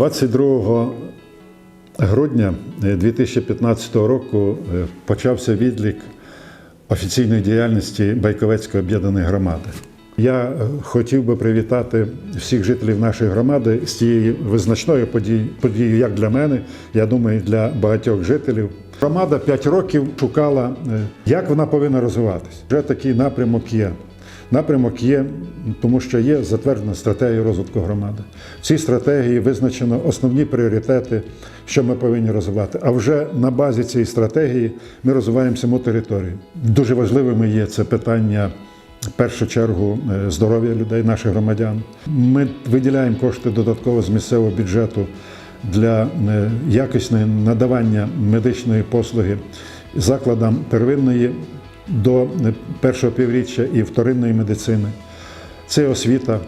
22 грудня 2015 року е, почався відлік офіційної діяльності Байковецької об'єднаної громади. Я е, хотів би привітати всіх жителів нашої громади з цією визначною подією, подією як для мене, я думаю, для багатьох жителів. Громада 5 років шукала, е, як вона повинна розвиватися. Вже такий напрямок є. Напрямок є, тому що є затверджена стратегія розвитку громади. В цій стратегії визначено основні пріоритети, що ми повинні розвивати. А вже на базі цієї стратегії ми розвиваємо саму територію. Дуже важливими є це питання. В першу чергу е, здоров'я людей, наших громадян. Ми виділяємо кошти додатково з місцевого бюджету для е, якісного надавання медичної послуги закладам первинної до е, першого півріччя і вторинної медицини. Це освіта,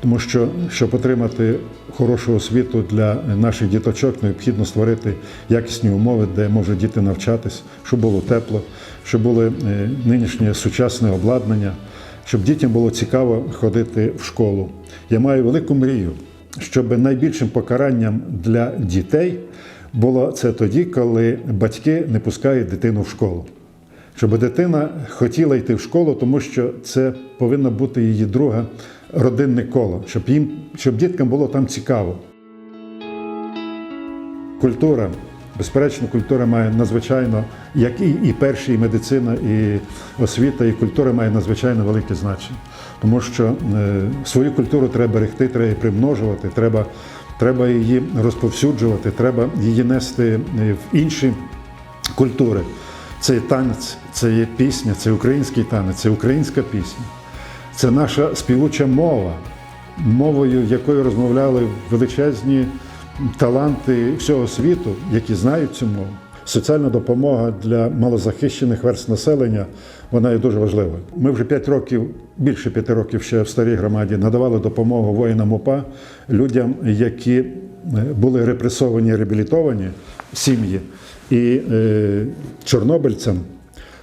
тому що щоб отримати хорошу освіту для наших діточок, необхідно створити якісні умови, де можуть діти навчатись, щоб було тепло, щоб було е, нинішнє сучасне обладнання, щоб дітям було цікаво ходити в школу. Я маю велику мрію, щоб найбільшим покаранням для дітей було це тоді, коли батьки не пускають дитину в школу. Щоб дитина хотіла йти в школу, тому що це повинна бути її друга родинне коло, щоб їм, щоб діткам було там цікаво. Культура, безперечно, культура має надзвичайно, як і, і перші, і медицина, і освіта, і культура має надзвичайно велике значення. Тому що е, свою культуру треба берегти, треба її примножувати, треба, треба її розповсюджувати, треба її нести е, в інші культури. Це є танець, це є пісня, це український танець, це українська пісня. Це наша співуча мова, мовою, якою розмовляли величезні таланти всього світу, які знають цю мову. Соціальна допомога для малозахищених верст населення вона є дуже важливою. Ми вже 5 років, більше 5 років ще в старій громаді надавали допомогу воїнам УПА, людям, які е, були репресовані, реабілітовані сім'ї і е, чорнобильцям.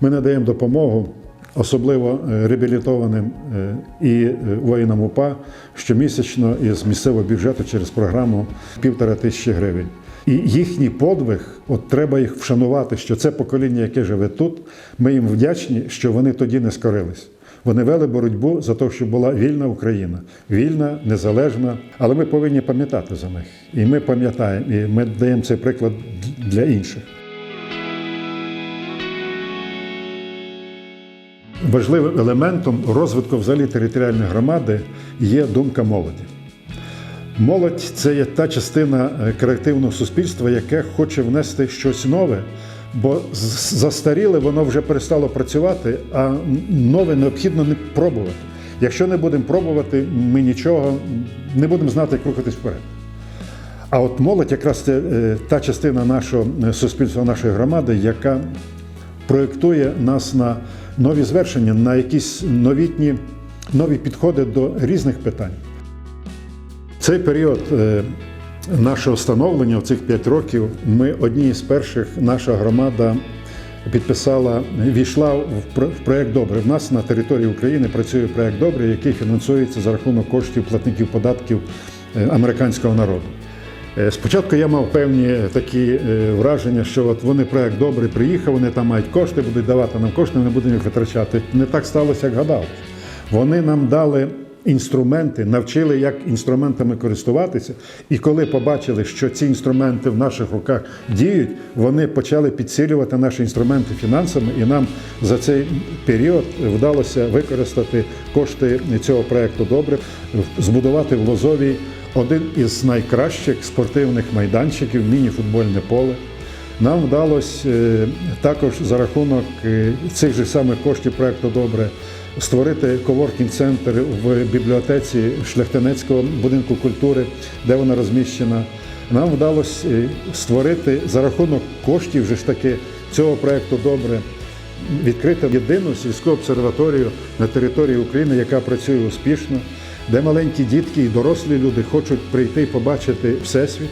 Ми надаємо допомогу, особливо е, реабілітованим е, і е, воїнам УПА щомісячно із місцевого бюджету через програму півтора тисячі гривень. І їхній подвиг, от треба їх вшанувати, що це покоління, яке живе тут. Ми їм вдячні, що вони тоді не скорились. Вони вели боротьбу за те, щоб була вільна Україна, вільна, незалежна. Але ми повинні пам'ятати за них. І ми пам'ятаємо, і ми даємо цей приклад для інших. Важливим елементом розвитку взагалі територіальної громади є думка молоді. Молодь це є та частина е, креативного суспільства, яке хоче внести щось нове, бо застаріле воно вже перестало працювати, а нове необхідно не пробувати. Якщо не будемо пробувати, ми нічого не будемо знати, як рухатись вперед. А от молодь якраз це е, та частина нашого е, суспільства, нашої громади, яка проєктує нас на нові звершення, на якісь новітні нові підходи до різних питань. Цей період е, нашого становлення, в цих 5 років, ми одні з перших, наша громада підписала, війшла в про- в проєкт Добре. В нас на території України працює проєкт Добре, який фінансується за рахунок коштів платників податків е, американського народу. Е, Спочатку я мав певні такі е, враження, що от вони проект добрий приїхав, вони там мають кошти, будуть давати нам кошти, не будемо їх витрачати. Не так сталося, як гадалось. Вони нам дали інструменти, навчили, як інструментами користуватися. І коли побачили, що ці інструменти в наших руках діють, вони почали підсилювати наші інструменти фінансами, і нам за цей період вдалося використати кошти цього проекту добре, збудувати в Лозовій один із найкращих спортивних майданчиків, міні-футбольне поле. Нам вдалося е, також за рахунок е, цих же самих коштів проекту Добре створити коворкінг-центр в бібліотеці Шляхтинецького будинку культури, де вона розміщена. Нам вдалося е, створити за рахунок коштів же ж таки цього проекту Добре відкрити єдину сільську обсерваторію на території України, яка працює успішно, де маленькі дітки і дорослі люди хочуть прийти і побачити всесвіт,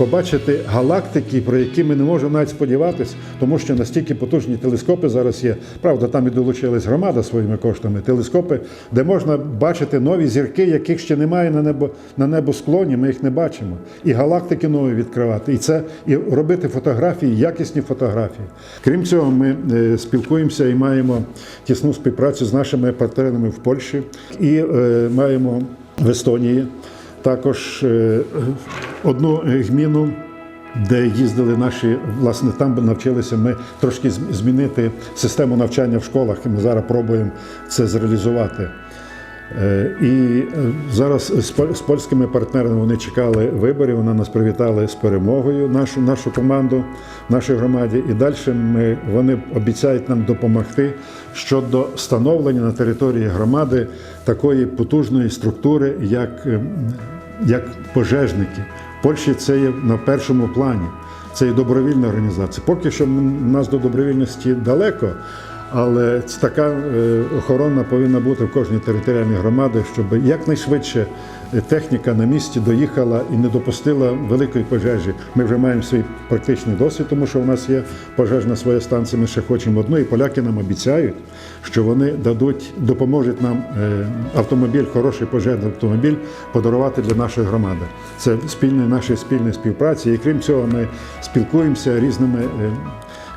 побачити галактики, про які ми не можемо навіть сподіватися, тому що настільки потужні телескопи зараз є. Правда, там і долучилась громада своїми коштами. Телескопи, де можна бачити нові зірки, яких ще немає на небо на небосклоні. Ми їх не бачимо. І галактики нові відкривати. І це і робити фотографії, якісні фотографії. Крім цього, ми е, спілкуємося і маємо тісну співпрацю з нашими партнерами в Польщі і е, маємо в Естонії також е, одну гміну. Де їздили наші, власне, там навчилися ми трошки змінити систему навчання в школах, і ми зараз пробуємо це зреалізувати. Е, І е, зараз з польськими партнерами вони чекали виборів, вони нас привітали з перемогою, нашу, нашу команду, в нашій громаді. І далі ми, вони обіцяють нам допомогти щодо встановлення на території громади такої потужної структури, як, е, як пожежники. В Польщі це є на першому плані. Це є добровільна організація. Поки що м- нас до добровільності далеко, але така е, охорона повинна бути в кожній територіальній громаді, щоб якнайшвидше е, техніка на місці доїхала і не допустила великої пожежі. Ми вже маємо свій практичний досвід, тому що у нас є пожежна своя станція. Ми ще хочемо одну, і поляки нам обіцяють, що вони дадуть, допоможуть нам е, автомобіль, хороший пожежний автомобіль подарувати для нашої громади. Це спільна нашої спільної співпраці. І крім цього, ми спілкуємося різними.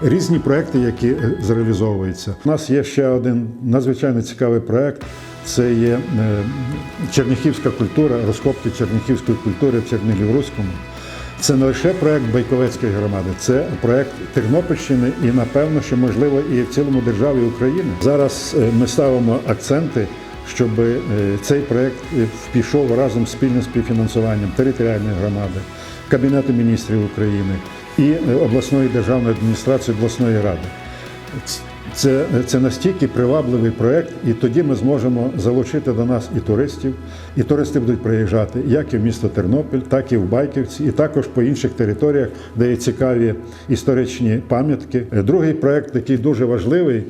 Різні проекти, які е, зреалізовуються. У нас є ще один надзвичайно цікавий проект. Це є е, черніхівська культура, розкопки черніхівської культури в Чернігів-Руському. Це не лише проект Байковецької громади, це проект Тернопільщини і, напевно, що можливо і в цілому державі України. Зараз е, ми ставимо акценти, щоб цей проект пішов разом з спільним співфінансуванням територіальної громади, Кабінету міністрів України і обласної державної адміністрації обласної ради. Це, це настільки привабливий проєкт, і тоді ми зможемо залучити до нас і туристів, і туристи будуть приїжджати як і в місто Тернопіль, так і в Байківці, і також по інших територіях, де є цікаві історичні пам'ятки. Е, Другий проєкт, який дуже важливий.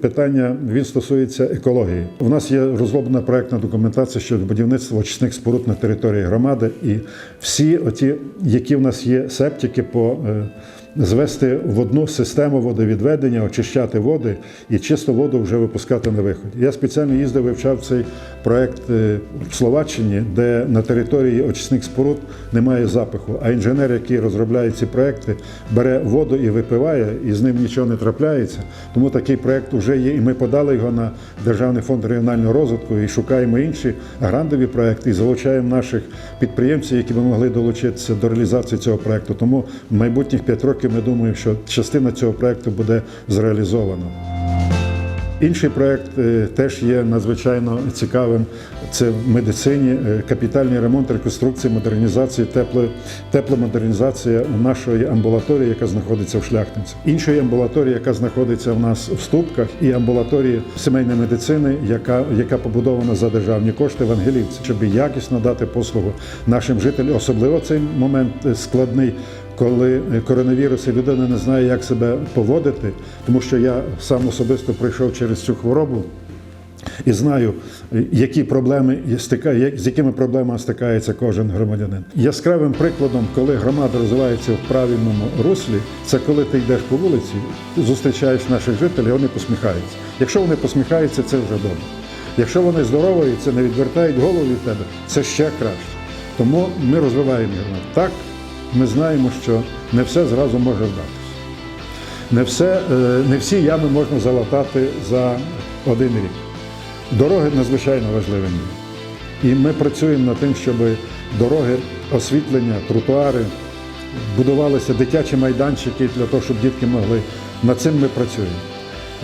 Питання він стосується екології. У нас є розроблена проектна документація щодо будівництва очисних споруд на території громади, і всі оті, які в нас є септики по е, звести в одну систему водовідведення, очищати води і чисту воду вже випускати на виход. Я спеціально їздив, вивчав цей проект е, в Словаччині, де на території очисних споруд немає запаху. А інженер, який розробляє ці проекти, бере воду і випиває, і з ним нічого не трапляється. Тому такий проект вже є, і ми подали його на Державний фонд регіонального розвитку і шукаємо інші грантові проекти і залучаємо наших підприємців, які б могли долучитися до реалізації цього проекту. Тому в майбутніх п'ять років ми думаємо, що частина цього проекту буде зреалізована. Інший проект е, теж є надзвичайно цікавим. Це в медицині е, капітальний ремонт, реконструкція, модернізація, тепло, тепломодернізація нашої амбулаторії, яка знаходиться в Шляхтинці. Іншої амбулаторії, яка знаходиться в нас в Ступках, і амбулаторії сімейної медицини, яка, яка побудована за державні кошти в Ангелівці, щоб якісно дати послугу нашим жителям, особливо цей момент е, складний коли коронавірус і людина не знає, як себе поводити, тому що я сам особисто пройшов через цю хворобу і знаю, які проблеми з якими проблемами стикається кожен громадянин. Яскравим прикладом, коли громада розвивається в правильному руслі, це коли ти йдеш по вулиці, зустрічаєш наших жителів, вони посміхаються. Якщо вони посміхаються, це вже добре. Якщо вони здороваються, не відвертають голову від тебе, це ще краще. Тому ми розвиваємо громаду. Так, ми знаємо, що не все зразу може вдатися. Не, все, е, не всі ями можна залатати за один рік. Дороги надзвичайно важливі. І ми працюємо над тим, щоб дороги, освітлення, тротуари, будувалися дитячі майданчики для того, щоб дітки могли. Над цим ми працюємо.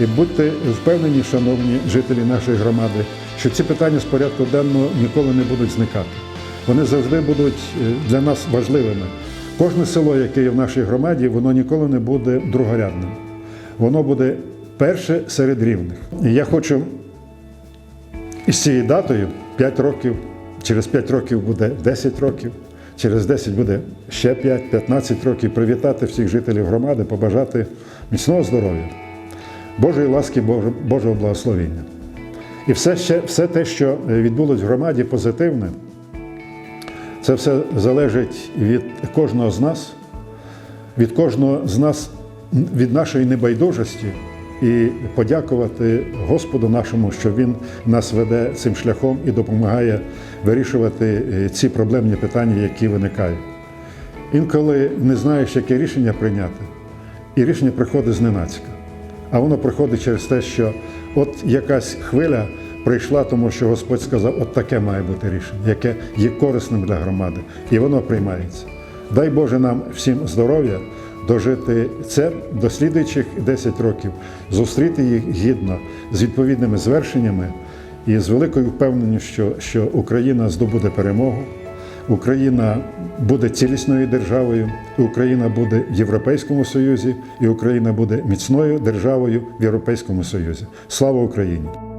І будьте впевнені, шановні жителі нашої громади, що ці питання з порядку денного ніколи не будуть зникати. Вони завжди будуть е, для нас важливими. Кожне село, яке є в нашій громаді, воно ніколи не буде другорядним. Воно буде перше серед рівних. І я хочу із цією датою 5 років, через 5 років буде 10 років, через 10 буде ще 5-15 років привітати всіх жителів громади, побажати міцного здоров'я, Божої ласки, Божого, благословення. І все, ще, все те, що відбулось в громаді позитивне, Це все залежить від кожного з нас, від кожного з нас, від нашої небайдужості і подякувати Господу нашому, що Він нас веде цим шляхом і допомагає вирішувати е, ці проблемні питання, які виникають. Інколи не знаєш, яке рішення прийняти, і рішення приходить зненацька. А воно приходить через те, що от якась хвиля прийшла, тому що Господь сказав, от таке має бути рішення, яке є корисним для громади, і воно приймається. Дай Боже нам всім здоров'я, дожити це до слідуючих 10 років, зустріти їх гідно з відповідними звершеннями і з великою впевненістю, що, що Україна здобуде перемогу. Україна буде цілісною державою, Україна буде в Європейському Союзі, і Україна буде міцною державою в Європейському Союзі. Слава Україні!